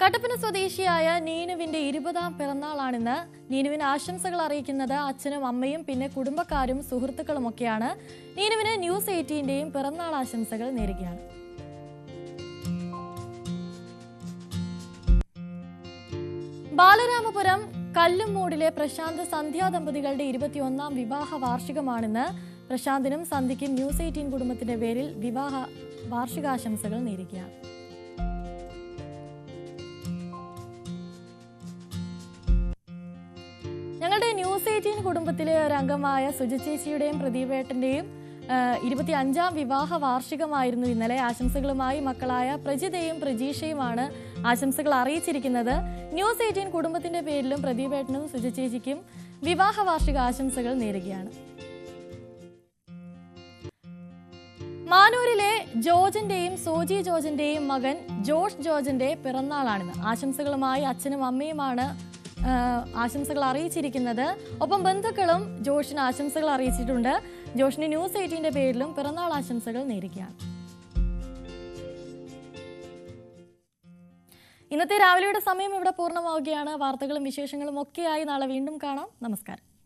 കട്ടപ്പന സ്വദേശിയായ നീനുവിന്റെ ഇരുപതാം പിറന്നാളാണിന്ന്. നീനുവിന് ആശംസകൾ അറിയിക്കുന്നത് അച്ഛനും അമ്മയും പിന്നെ കുടുംബക്കാരും സുഹൃത്തുക്കളുമൊക്കെയാണ് നീനുവിന് ന്യൂസ് എയ്റ്റീന്റെയും പിറന്നാൾ ആശംസകൾ നേരുകയാണ്. ബാലരാമപുരം കല്ലുമൂടിലെ പ്രശാന്ത് സന്ധ്യ ദമ്പതികളുടെ ഇരുപത്തിയൊന്നാം വിവാഹ വാർഷികമാണിന്ന്. പ്രശാന്തിനും സന്ധ്യയ്ക്കും ന്യൂസ് എയ്റ്റീൻ കുടുംബത്തിന്റെ പേരിൽ വിവാഹ വാർഷികാശംസകൾ നേരുകയാണ്. ന്യൂസ് എയ്റ്റീൻ കുടുംബത്തിലെ ഒരംഗമായ അംഗമായ സുജി ചേച്ചിയുടെയും പ്രദീപേട്ടന്റെയും ഇരുപത്തി അഞ്ചാം വിവാഹ വാർഷികമായിരുന്നു ഇന്നലെ. ആശംസകളുമായി മക്കളായ പ്രജിതയും പ്രജീഷയുമാണ് ആശംസകൾ അറിയിച്ചിരിക്കുന്നത്. ന്യൂസ് എയ്റ്റീൻ കുടുംബത്തിന്റെ പേരിലും പ്രദീപേട്ടനും സുജി ചേച്ചിക്കും വിവാഹ വാർഷിക ആശംസകൾ നേരുകയാണ്. മാനൂരിലെ ജോർജിന്റെയും സോജി ജോർജിന്റെയും മകൻ ജോഷ് ജോർജിന്റെ പിറന്നാളാണിന്ന്. ആശംസകളുമായി അച്ഛനും അമ്മയുമാണ് ആശംസകൾ അറിയിച്ചിരിക്കുന്നത്. ഒപ്പം ബന്ധുക്കളും ജോഷിന് ആശംസകൾ അറിയിച്ചിട്ടുണ്ട്. ജോഷിന് ന്യൂസ് എയ്റ്റീന്റെ പേരിലും പിറന്നാൾ ആശംസകൾ നേരിടുകയാണ് ഇന്നത്തെ രാവിലെയുടെ സമയം ഇവിടെ പൂർണമാവുകയാണ്. വാർത്തകളും വിശേഷങ്ങളും ഒക്കെയായി നാളെ വീണ്ടും കാണാം. നമസ്കാരം.